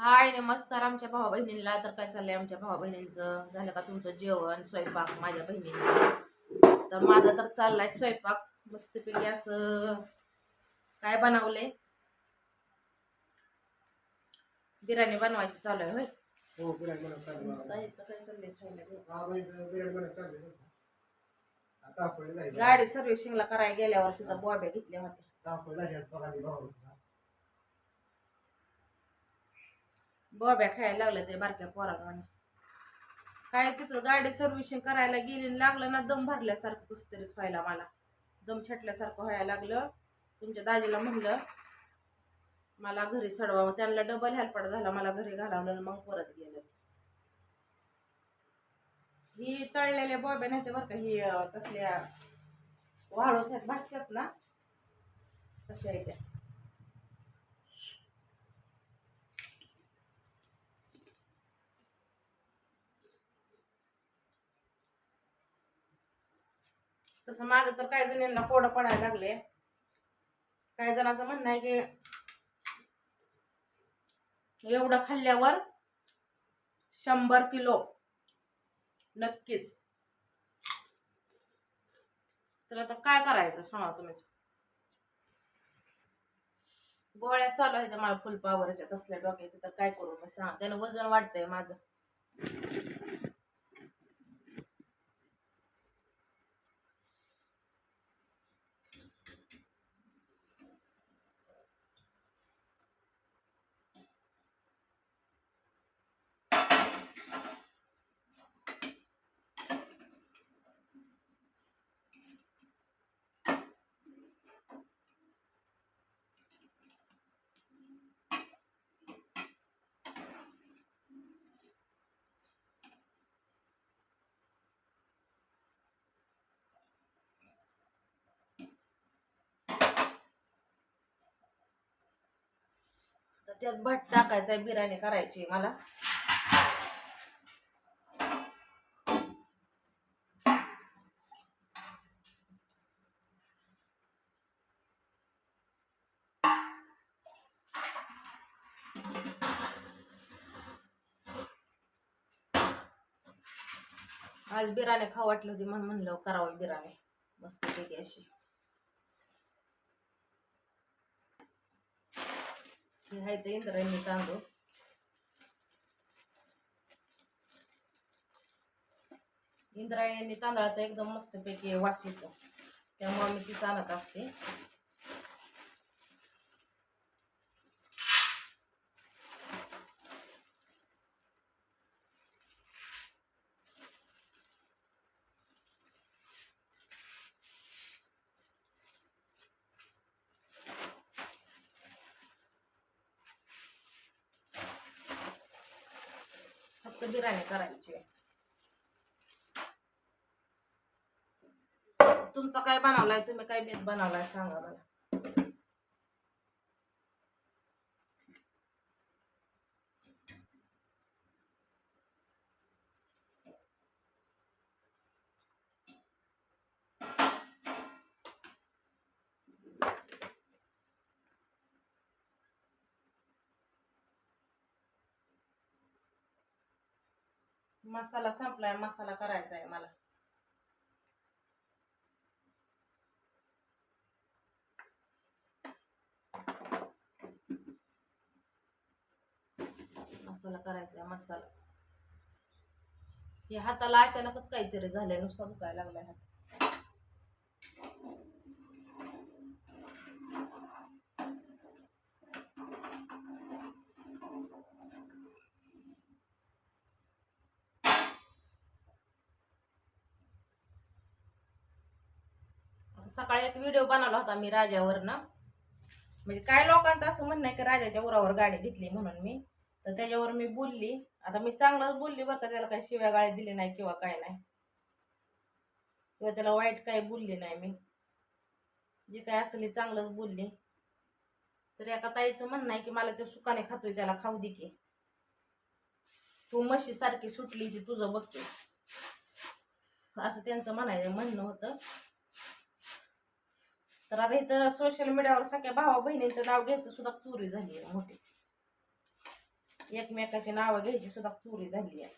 हाय नमस्कार आमच्या भावा बहिणीला तर काय चाललंय आमच्या भावा बहिणींचं? झालं का तुमचं जेवण स्वयंपाक माझ्या बहिणींचं? तर माझा तर चाललाय स्वयंपाक. मस्तपैकी असं काय बनवले बिर्याणी बनवायची चालू आहे होय. हो बिर्याणी. गाडी सर्व्हिसिंगला करायला गेल्यावर तिथं बॉब्या घेतल्या होत्या आता आपण जायचं बघा ती भाऊ. बॉब्या खायला लागल्या ते बारक्या पोराला काय तिथं गाडी सर्व्हिसिंग करायला गेली लागलं ना दम भरल्यासारखं कसं तरीच व्हायला मला. दम छटल्यासारखं व्हायला लागलं. तुमच्या दाजीला म्हणलं मला घरी सडवावं त्यांना डबल हेल्पड झाला मला घरी घालावलं मग परत गेलं. ही तळलेल्या बॉब्या नाही ते बरं का ही कसल्या कसल्या वाळवत्यात भासतात ना कशा आहे त्या. तसं माझं तर काही जणांना कोडं पडायला लागले. काही जणांचं म्हणणं आहे की एवढं खाल्ल्यावर शंभर किलो नक्कीच. तर आता काय करायचं सांगा तुम्ही? गोळ्या चालू आहेत मला फुल पावरच्या तसल्या डोक्याचं तर काय करू मी सांग. त्यानं वजन वाढतंय माझं. त्यात भट टाकायचा बिर्याणी करायची आहे मला. आज बिर्याणी खाऊ वाटली होती म्हणून म्हणलं करावं बिर्याणी. मस्तपैकी अशी. हे आहे ते इंद्रायणी तांदूळ. इंद्रायणी तांदळाचा एकदम मस्तपैकी वास येतो. त्यामुळे मी ती आणत असते. फक्त बिर्याणी करायची? आहे. तुमचं काय बनवलाय? तुम्ही काय बेत बनवलाय? सांगा मला मसाला संपलाय मसाला करायचा आहे मला. मसाला करायचा आहे मसाला. हे हाताला अचानकच काहीतरी झालंय नुसता दुखायला लागलाय हात. सकाळी एक व्हिडिओ बनवला होता मी राजावर ना म्हणजे काय लोकांचं असं म्हणणं आहे की राजाच्या उरावर गाडी घेतली म्हणून मी. तर त्याच्यावर मी बोलली. आता मी चांगलंच बोलली बरं का त्याला काही शिव्या गाळी दिली नाही किंवा काय नाही. किंवा त्याला वाईट काही बोलली नाही मी. जे काय असली चांगलंच बोलली. तर एका ताईचं म्हणणं आहे की मला ते सुकाने खातोय त्याला खाऊ दे की. तू म्हशीसारखी सुटली ती तुझं बघतो असं त्यांचं म्हणायचं म्हणणं होतं. तर आता इथं सोशल मीडियावर सगळ्या भावा बहिणींचं नाव घ्यायचं सुद्धा चोरी झाली आहे मोठी. एकमेकाची नावं घ्यायची सुद्धा चोरी झाली आहे.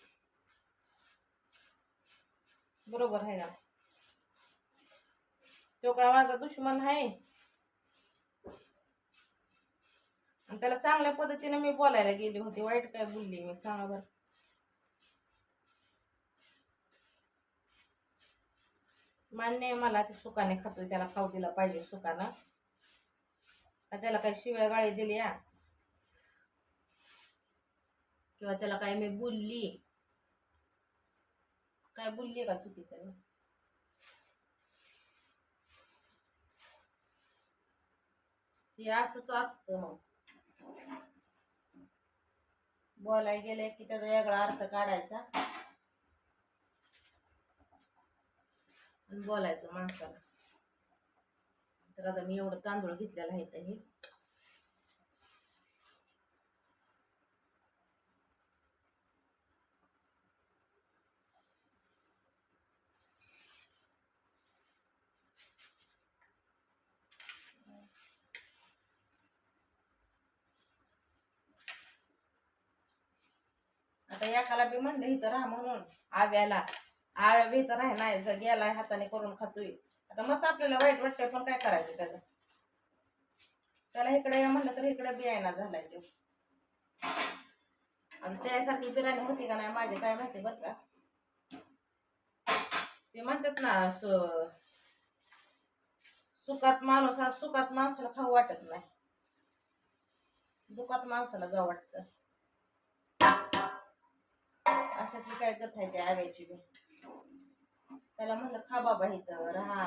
बरोबर आहे ना? तो काय माझा दुश्मन आहे? आणि त्याला चांगल्या पद्धतीने मी बोलायला गेली होती वाईट काय बोलली मी सांगा बरं. मान्य आहे मला ते सुकाने खातो त्याला खाऊ दिला पाहिजे सुकानं. का त्याला काही शिव्या गाळी दिली या किंवा त्याला काय मी बोलली? काय बोलली का चुकीचं मी? ते असंच असतं मग. बोलायला गेलंय की त्याचा वेगळा अर्थ काढायचा. बोलायचं माणसाला. तर आता मी एवढं तांदूळ घेतलेला आहे तर हे. आता एकाला बी म्हणलं इथं राहा म्हणून आव्याला. आव्या बी इथं नाही जर गेलाय हाताने करून खातोय. आता मस्त आपल्याला वाईट वाटतंय पण काय करायचं त्याला त्याला इकडे या म्हणलं तर इकडे बी झालाय तो. आणि त्यासारखी बिर्याणी होती का नाही माझी काय माहिती बरं का. ते म्हणतात ना सु- सुखात माणूस हा सुखात माणसाला खाऊ वाटत नाही. दुखात माणसाला जाऊ वाटतं. अशातली काय कथा आहे ते आव्याची बी. त्याला म्हणलं खा बाबा इथं राहा.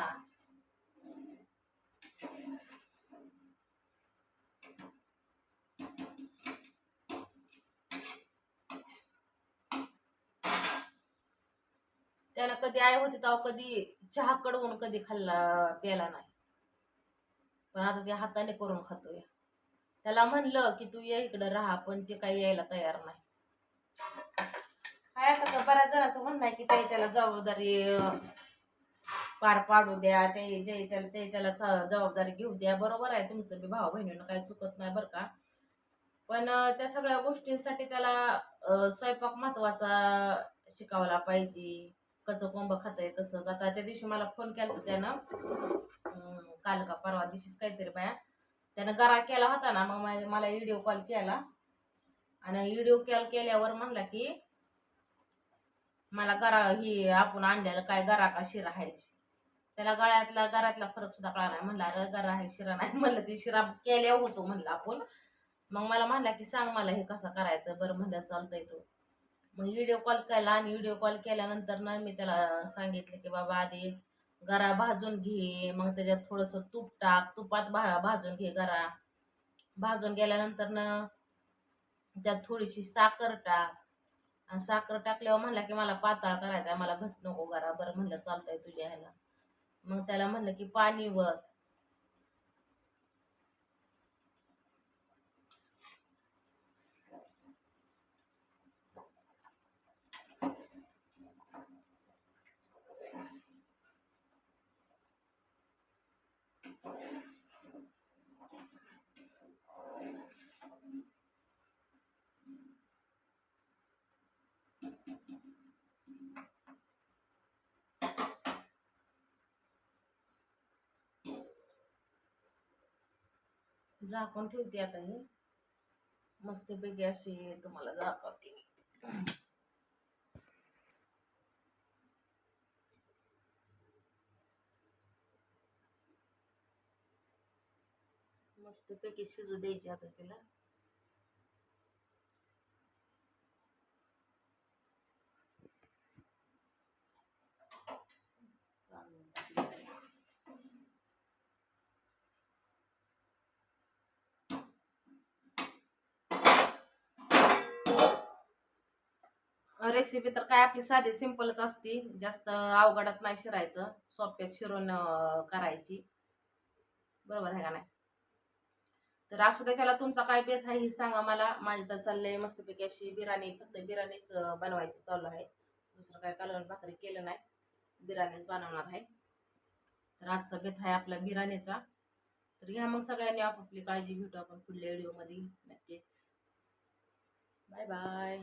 त्याला कधी आई होती तेव्हा कधी चहा कडवून कधी खाल्ला प्याला नाही. पण आता ते हाताने करून खातोय. त्याला म्हणलं की तू ये इकडं राहा. पण ते काही यायला तयार नाही. काय आता तर बऱ्याच जणांचं म्हणणं आहे की ते त्याला जबाबदारी पार पाडू द्या ते जे त्याला ते त्याला जबाबदारी घेऊ द्या. बरोबर आहे तुमचं बी भाऊ बहिणीनं काही चुकत नाही बरं का. पण त्या सगळ्या गोष्टींसाठी त्याला स्वयंपाक महत्त्वाचा शिकावला पाहिजे. कसं कोंब खातंय तसंच. आता त्या दिवशी मला फोन केला होता त्यानं. काल का परवा दिवशीच काहीतरी बाया. त्यानं गरा केला होता ना मग मला व्हिडिओ कॉल केला. आणि व्हिडिओ कॉल केल्यावर म्हणला की मला गरा ही आपण आणलेलं काय गरा का शिरा आहे? त्याला गळ्यातला गरातला फरक सुद्धा कळा नाही. म्हणला अरे गरा आहे शिरा नाही. म्हणलं ते शिरा केल्या होतो म्हणलं आपण. मग मला म्हणला की सांग मला हे कसं करायचं? बरं म्हणलं चालतंय तो. मग व्हिडिओ कॉल केला आणि व्हिडिओ कॉल केल्यानंतर ना मी त्याला सांगितलं की बाबा आधी गरा भाजून घे मग त्याच्यात थोडंसं तूप टाक तुपात भा भाजून घे गरा. भाजून गेल्यानंतर ना त्यात थोडीशी साखर टाक आणि साखर टाकल्यावर म्हणला की मला पातळ करायचा आहे मला घट नको करा बरं म्हणलं चालतंय तुझ्या ह्याला. मग त्याला म्हणलं की पाणी वर झाकून ठेवते आता हे मस्तपैकी अशी तुम्हाला दाखवते मी. मस्तपैकी शिजू द्यायची आता तिला रेसिपी तर काय आपली साधी सिंपलच असते. जास्त अवघडात नाही शिरायचं. सोप्यात शिरून करायची. बरोबर आहे का नाही? तर असू त्याच्याला तुमचा काय बेत आहे हे सांगा मला. माझी तर चाललंय मस्तपैकी अशी बिर्याणी. फक्त बिर्याणीच बनवायची चालू आहे. दुसरं काय कालवण भाकरी केलं नाही. बिर्याणीच बनवणार आहे. तर आजचा बेत आहे आपला बिर्याणीचा. तर घ्या मग सगळ्यांनी आपापली काळजी भेटू आपण पुढल्या व्हिडिओमध्ये नक्कीच. Bye bye